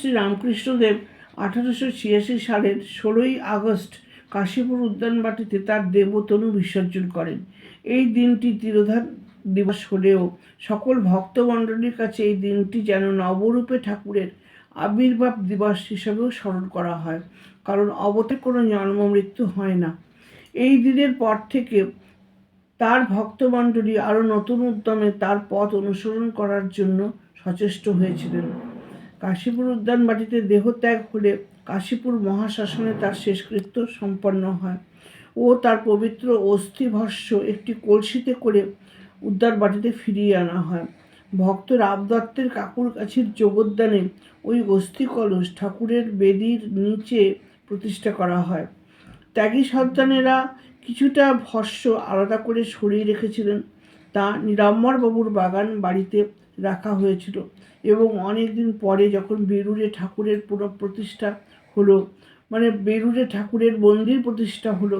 শ্রী রামকৃষ্ণদেব আঠারোশো ছিয়াশি সালের ষোলোই আগস্ট কাশীপুর উদ্যানবাটিতে তার দেবতনু বিসর্জন করেন। এই দিনটি তিরোধান দিবস হলেও সকল ভক্তমণ্ডলীর কাছে এই দিনটি যেন নবরূপে ঠাকুরের আবির্ভাব দিবস হিসেবেও স্মরণ করা হয়, কারণ অবতে কোনো জন্ম মৃত্যু হয় না। এই দিনের পর থেকে তার ভক্তমণ্ডলী আরও নতুন উদ্যমে তার পথ অনুসরণ করার জন্য সচেষ্ট হয়েছিলেন। কাশীপুর উদ্যান উদ্যানবাটিতে দেহত্যাগ হলে কাশীপুর মহাশাসনে তার শেষকৃত্য সম্পন্ন হয় ও তার পবিত্র অস্থিভস্য একটি কলসিতে করে উদ্যানবাটিতে ফিরিয়ে আনা হয়। ভক্ত রামদত্তের কাকুর কাছের যোগদানে ওই অস্থি কলস ঠাকুরের বেদির নিচে প্রতিষ্ঠা করা হয়। ত্যাগী সন্তানেরা কিছুটা ভস্য আলাদা করে সরিয়ে রেখেছিলেন। তা নিরাম্বর বাবুর বাগান বাড়িতে রাখা হয়েছিল। এবং অনেক দিন পরে যখন বেলুড়ে ঠাকুরের পুরো প্রতিষ্ঠা হলো মানে বেলুড়ে ঠাকুরের মন্দির প্রতিষ্ঠা হলো,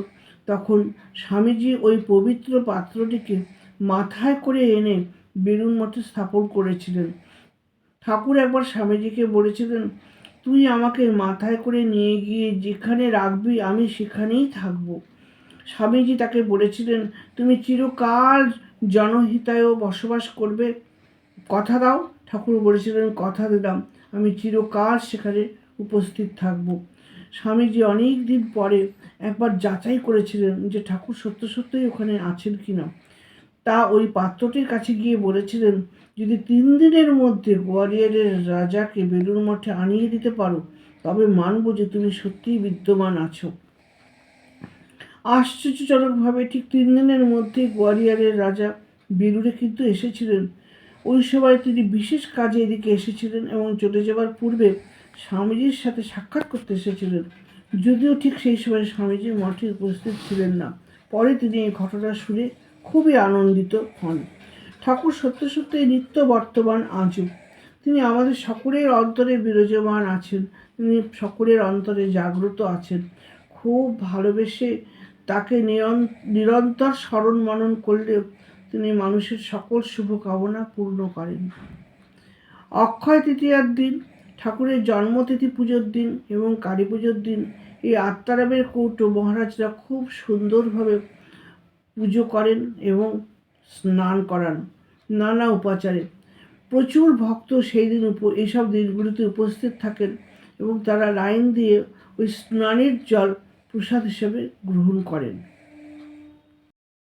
তখন স্বামীজি ওই পবিত্র পাত্রটিকে মাথায় করে এনে বেলুন মঠে স্থাপন করেছিলেন। ঠাকুর একবার স্বামীজিকে বলেছিলেন, তুই আমাকে মাথায় করে নিয়ে গিয়ে যেখানে রাখবি আমি সেখানেই থাকব। স্বামীজি তাকে বলেছিলেন, তুমি চিরকাল জনহিতায় বসবাস করবে কথা দাও, ঠাকুর বলেছিলেন কথা দিলাম, আমি চিরকাল সেখানে উপস্থিত থাকব। স্বামীজি অনেক দিন পরে একবার যাচাই করেছিলেন যে ঠাকুর সত্য সত্যই ওখানে আছেন কি না তা ওই পাত্রটির কাছে গিয়ে বলেছিলেন, যদি তিন দিনের মধ্যে গোয়ালিয়রের রাজাকে বেলুর মঠে আনিয়ে দিতে পারো, তবে মানব যে তুমি সত্যিই বিদ্যমান আছো। আশ্চর্যজনকভাবে ঠিক তিন দিনের মধ্যে গোয়ালিয়রের রাজা বেলুড়ে কিন্তু এসেছিলেন। ওই সময় তিনি বিশেষ কাজে এদিকে এসেছিলেন এবং চলে যাওয়ার পূর্বে স্বামীজির সাথে সাক্ষাৎ করতে এসেছিলেন। যদিও ঠিক সেই সময় স্বামীজি মঠে উপস্থিত ছিলেন না। পরে তিনি এই ঘটনা শুনে খুবই আনন্দিত হন। ঠাকুর সত্য সত্যই নিত্য বর্তমান আজও। তিনি আমাদের সকলের অন্তরে বিরাজমান আছেন। তিনি সকলের অন্তরে জাগ্রত আছেন। খুব ভালোবেসে তাকে নিরন- নিরন্তর স্মরণ মনন করলেও তিনি মানুষের সকল শুভকামনা পূর্ণ করেন। অক্ষয় তৃতীয়ার দিন, ঠাকুরের জন্মতিথি পুজোর দিন এবং কালী পুজোর দিন এই আত্মারামের কৌটো মহারাজরা খুব সুন্দরভাবে পুজো করেন এবং স্নান করান নানা উপাচারে। প্রচুর ভক্ত সেই দিন উপ, এইসব দিনগুলিতে উপস্থিত থাকেন এবং তারা লাইন দিয়ে ওই স্নানের জল প্রসাদ হিসেবে গ্রহণ করেন।